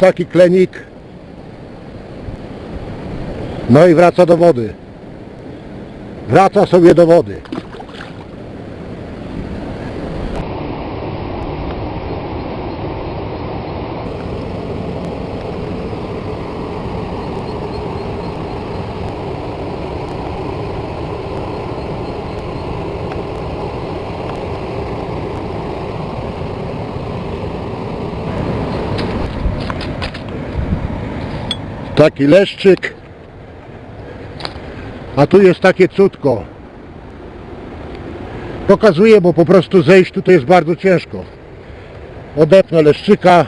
taki klenik. No i wraca do wody. Wraca sobie do wody. Taki leszczyk. A tu jest takie cudko. Pokazuję, bo po prostu zejść tutaj jest bardzo ciężko. Odepnę leszczyka.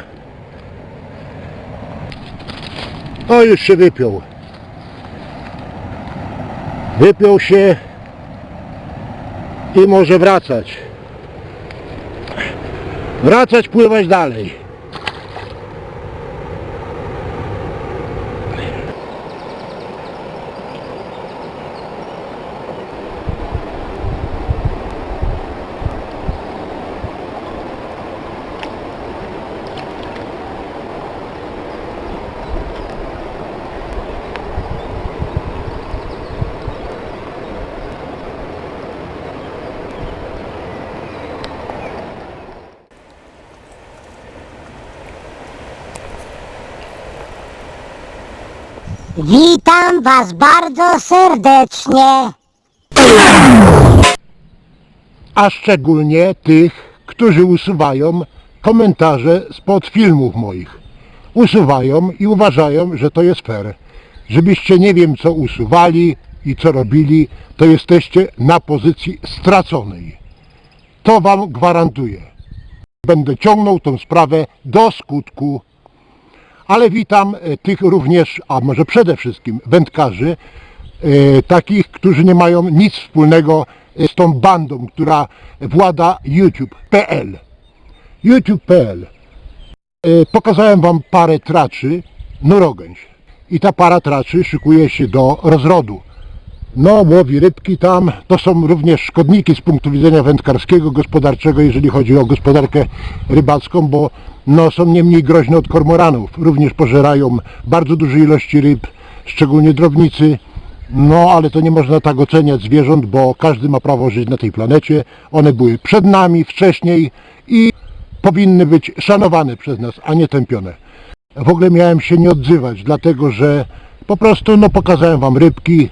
O, już się wypiął. Wypiął się i może wracać. Wracać, pływać dalej. Witam Was bardzo serdecznie. a szczególnie tych, którzy usuwają komentarze spod filmów moich. Usuwają i uważają, że to jest fair. Żebyście nie wiem co usuwali i co robili, to jesteście na pozycji straconej. To Wam gwarantuję. Będę ciągnął tą sprawę do skutku. Ale witam e, tych również, a może przede wszystkim wędkarzy, e, takich, którzy nie mają nic wspólnego e, z tą bandą, która włada YouTube.pl. YouTube.pl. Pokazałem Wam parę traczy, norogęś. I ta para traczy szykuje się do rozrodu. No, łowi rybki tam, to są również szkodniki z punktu widzenia wędkarskiego, gospodarczego, jeżeli chodzi o gospodarkę rybacką, bo no, są nie mniej groźne od kormoranów. Również pożerają bardzo duże ilości ryb, szczególnie drobnicy. No, ale to nie można tak oceniać zwierząt, bo każdy ma prawo żyć na tej planecie. One były przed nami, wcześniej i powinny być szanowane przez nas, a nie tępione. W ogóle miałem się nie odzywać, dlatego że po prostu no, pokazałem Wam rybki,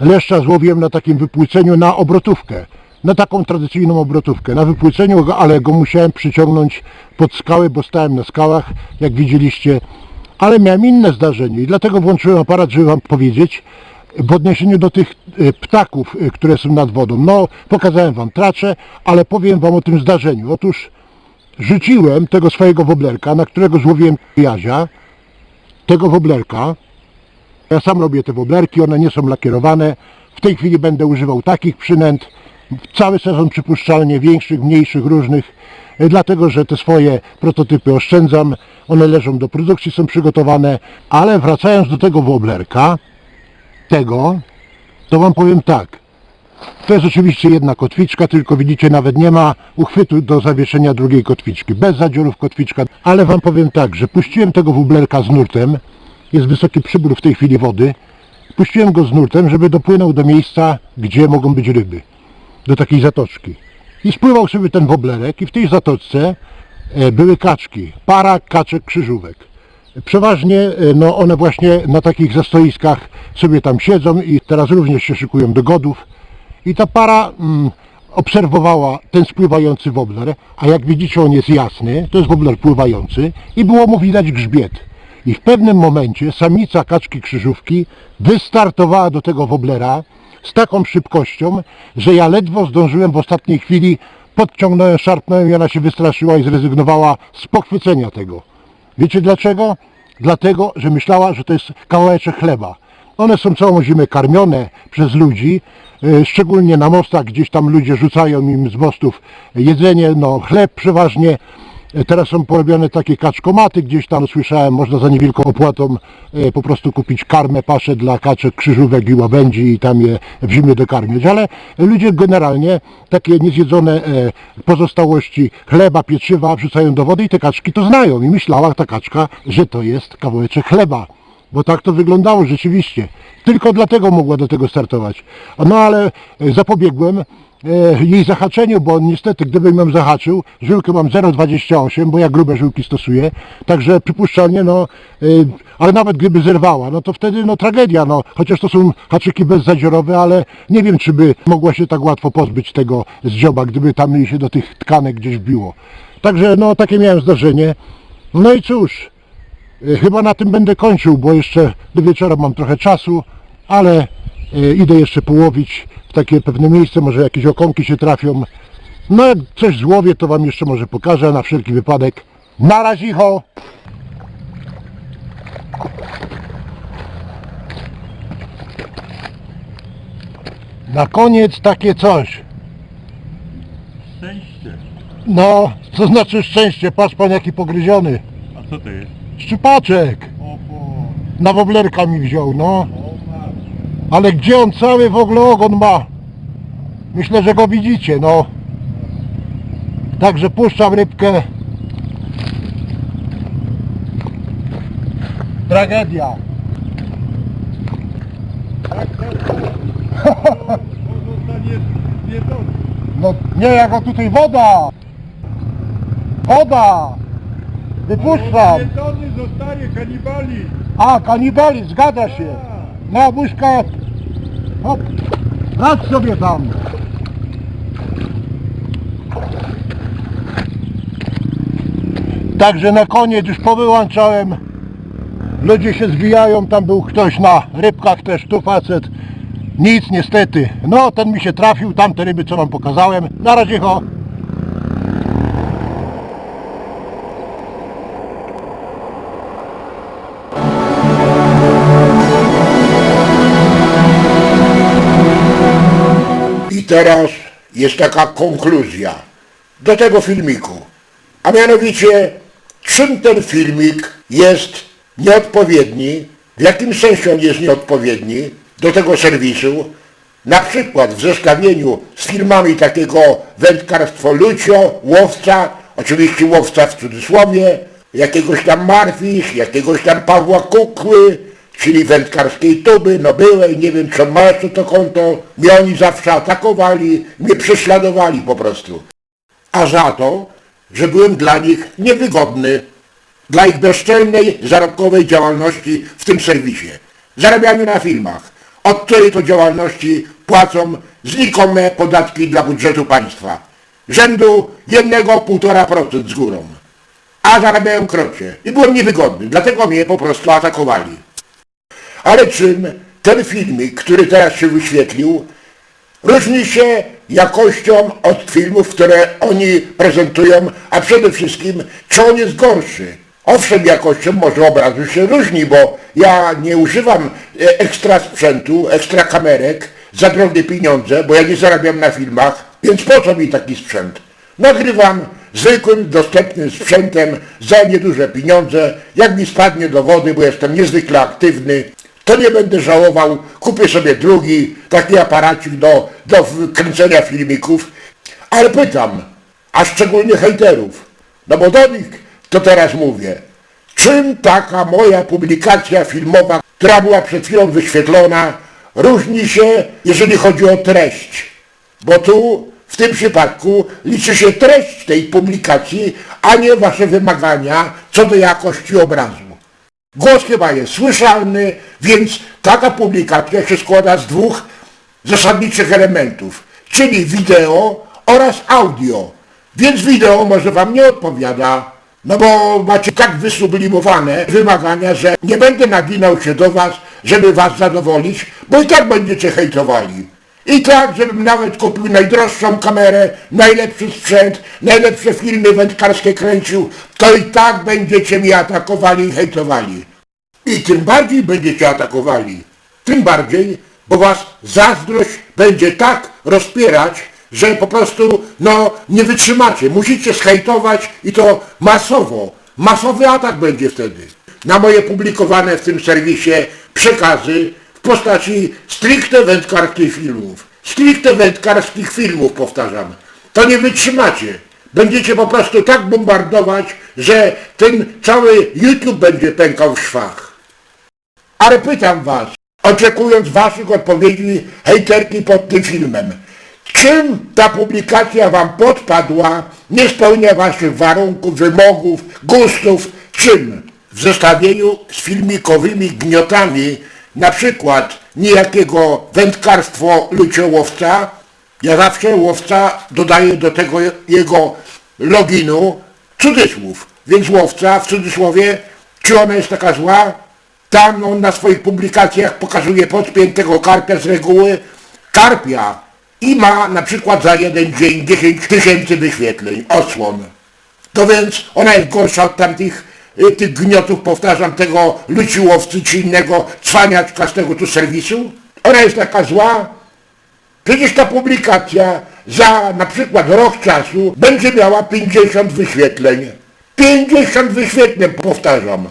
leszcza złowiłem na takim wypłyceniu na obrotówkę, na taką tradycyjną obrotówkę, na wypłyceniu, ale go musiałem przyciągnąć pod skały, bo stałem na skałach, jak widzieliście, ale miałem inne zdarzenie i dlatego włączyłem aparat, żeby Wam powiedzieć, w odniesieniu do tych e, ptaków, e, które są nad wodą. No, pokazałem Wam tracze, ale powiem Wam o tym zdarzeniu. Otóż rzuciłem tego swojego woblerka, na którego złowiłem jazia, tego woblerka. Ja sam robię te woblerki, one nie są lakierowane. W tej chwili będę używał takich przynęt. Cały sezon przypuszczalnie większych, mniejszych, różnych. Dlatego, że te swoje prototypy oszczędzam. One leżą do produkcji, są przygotowane. Ale wracając do tego woblerka, tego, to Wam powiem tak. To jest oczywiście jedna kotwiczka, tylko widzicie nawet nie ma uchwytu do zawieszenia drugiej kotwiczki. Bez zadziorów kotwiczka. Ale Wam powiem tak, że puściłem tego wublerka z nurtem. Jest wysoki przybór w tej chwili wody. Puściłem go z nurtem, żeby dopłynął do miejsca, gdzie mogą być ryby. Do takiej zatoczki. I spływał sobie ten woblerek i w tej zatoczce e, były kaczki. Para kaczek krzyżówek. Przeważnie e, no, one właśnie na takich zastoiskach sobie tam siedzą i teraz również się szykują do godów. I ta para mm, obserwowała ten spływający wobler, a jak widzicie on jest jasny, to jest wobler pływający i było mu widać grzbiet. I w pewnym momencie samica kaczki krzyżówki wystartowała do tego woblera z taką szybkością, że ja ledwo zdążyłem w ostatniej chwili, podciągnąłem, szarpnąłem i ona się wystraszyła i zrezygnowała z pochwycenia tego. Wiecie dlaczego? Dlatego, że myślała, że to jest kawałeczek chleba. One są całą zimę karmione przez ludzi, e, szczególnie na mostach, gdzieś tam ludzie rzucają im z mostów jedzenie, no chleb przeważnie. E, Teraz są porobione takie kaczkomaty, gdzieś tam słyszałem, można za niewielką opłatą e, po prostu kupić karmę, paszę dla kaczek, krzyżówek i łabędzi i tam je w zimie dokarmiać, ale ludzie generalnie takie niezjedzone e, pozostałości chleba, pieczywa wrzucają do wody i te kaczki to znają i myślała ta kaczka, że to jest kawałeczek chleba. Bo tak to wyglądało rzeczywiście. Tylko dlatego mogła do tego startować. No ale e, zapobiegłem e, jej zahaczeniu, bo niestety gdybym ją zahaczył, żyłkę mam 0,28, bo ja grube żyłki stosuję, także przypuszczalnie, no, e, ale nawet gdyby zerwała, no to wtedy no tragedia, no, chociaż to są haczyki bezzadziorowe, ale nie wiem, czy by mogła się tak łatwo pozbyć tego z dzioba, gdyby tam jej się do tych tkanek gdzieś wbiło. Także no, takie miałem zdarzenie. No i cóż, Chyba na tym będę kończył, bo jeszcze do wieczora mam trochę czasu, ale e, idę jeszcze połowić w takie pewne miejsce, może jakieś okonki się trafią. No jak coś złowię, to Wam jeszcze może pokażę na wszelki wypadek. Na razicho! Na koniec takie coś. Szczęście. No, co znaczy szczęście? Patrz Pan jaki pogryziony. A co to jest? Szczypaczek. Na woblerka mi wziął, no. Ale gdzie on cały w ogóle ogon ma? Myślę, że go widzicie, no. Także puszczam rybkę. Tragedia. No nie, jak o tutaj woda. Woda. Wypuszczam. Zostanie kanibali. A, kanibalizm, zgadza się. Na buźkę. Hop. Radź sobie tam. Także na koniec już powyłączałem. Ludzie się zwijają, tam był ktoś na rybkach też, tu facet. Nic niestety. No ten mi się trafił, tamte ryby co wam pokazałem. Na razie ho. Teraz jest taka konkluzja do tego filmiku. A mianowicie, czym ten filmik jest nieodpowiedni, w jakim sensie on jest nieodpowiedni do tego serwisu, na przykład w zestawieniu z filmami takiego wędkarstwo Lucio, łowca, oczywiście łowca w cudzysłowie, jakiegoś tam Marfisz, jakiegoś tam Pawła Kukły, czyli wędkarskiej tuby, no byłej, nie wiem co ma co to konto, mnie oni zawsze atakowali, mnie prześladowali po prostu. A za to, że byłem dla nich niewygodny, dla ich bezczelnej, zarobkowej działalności w tym serwisie. Zarabianiu na filmach, od której to działalności płacą znikome podatki dla budżetu państwa. Rzędu 1,5% z górą. A zarabiałem krocie. I byłem niewygodny, dlatego mnie po prostu atakowali. Ale czym ten filmik, który teraz się wyświetlił, różni się jakością od filmów, które oni prezentują, a przede wszystkim, czy on jest gorszy. Owszem, jakością może obrazu się różni, bo ja nie używam e, ekstra sprzętu, ekstra kamerek za drogie pieniądze, bo ja nie zarabiam na filmach, więc po co mi taki sprzęt? Nagrywam zwykłym, dostępnym sprzętem za nieduże pieniądze. Jak mi spadnie do wody, bo jestem niezwykle aktywny, to nie będę żałował, kupię sobie drugi taki aparacik do, do kręcenia filmików. Ale pytam, a szczególnie hejterów, no bo do nich to teraz mówię, czym taka moja publikacja filmowa, która była przed chwilą wyświetlona, różni się, jeżeli chodzi o treść? Bo tu w tym przypadku liczy się treść tej publikacji, a nie wasze wymagania co do jakości obrazu. Głos chyba jest słyszalny, więc taka publikacja się składa z dwóch zasadniczych elementów, czyli wideo oraz audio. Więc wideo może wam nie odpowiada, no bo macie tak wysublimowane wymagania, że nie będę naginał się do was, żeby was zadowolić, bo i tak będziecie hejtowali. I tak, żebym nawet kupił najdroższą kamerę, najlepszy sprzęt, najlepsze filmy wędkarskie kręcił, to i tak będziecie mnie atakowali i hejtowali. I tym bardziej będziecie atakowali. Tym bardziej, bo was zazdrość będzie tak rozpierać, że po prostu no nie wytrzymacie. Musicie zhejtować i to masowo. Masowy atak będzie wtedy. Na moje publikowane w tym serwisie przekazy w postaci stricte wędkarskich filmów. Stricte wędkarskich filmów, powtarzam. To nie wytrzymacie. Będziecie po prostu tak bombardować, że ten cały YouTube będzie pękał w szwach. Ale pytam was, oczekując waszych odpowiedzi hejterki pod tym filmem, czym ta publikacja wam podpadła, nie spełnia waszych warunków, wymogów, gustów, czym? W zestawieniu z filmikowymi gniotami, na przykład niejakiego wędkarstwo luciołowca, ja zawsze łowca dodaję do tego jego loginu cudzysłów, więc łowca w cudzysłowie, czy ona jest taka zła? Tam on na swoich publikacjach pokazuje podpiętego karpia z reguły karpia i ma na przykład za jeden dzień 10 tysięcy wyświetleń, odsłon. To więc ona jest gorsza od tamtych y, tych gniotów, powtarzam, tego luciłowcy czy innego cwaniaczka z tego tu serwisu? Ona jest taka zła? Przecież ta publikacja za na przykład rok czasu będzie miała 50 wyświetleń. 50 wyświetleń, powtarzam.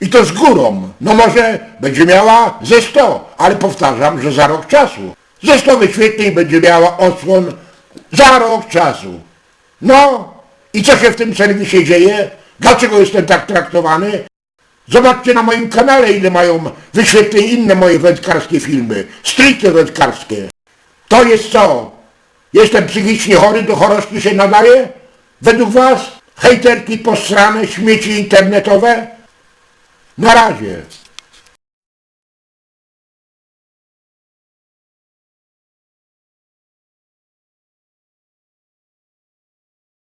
I to z górą. No może będzie miała ze 100, ale powtarzam, że za rok czasu. Ze 100 wyświetleń będzie miała odsłon za rok czasu. No i co się w tym serwisie dzieje? Dlaczego jestem tak traktowany? Zobaczcie na moim kanale, ile mają wyświetleń inne moje wędkarskie filmy. Stricte wędkarskie. To jest co? Jestem psychicznie chory, do chorości się nadaje? Według was? Hejterki posrane, śmieci internetowe? Na razie.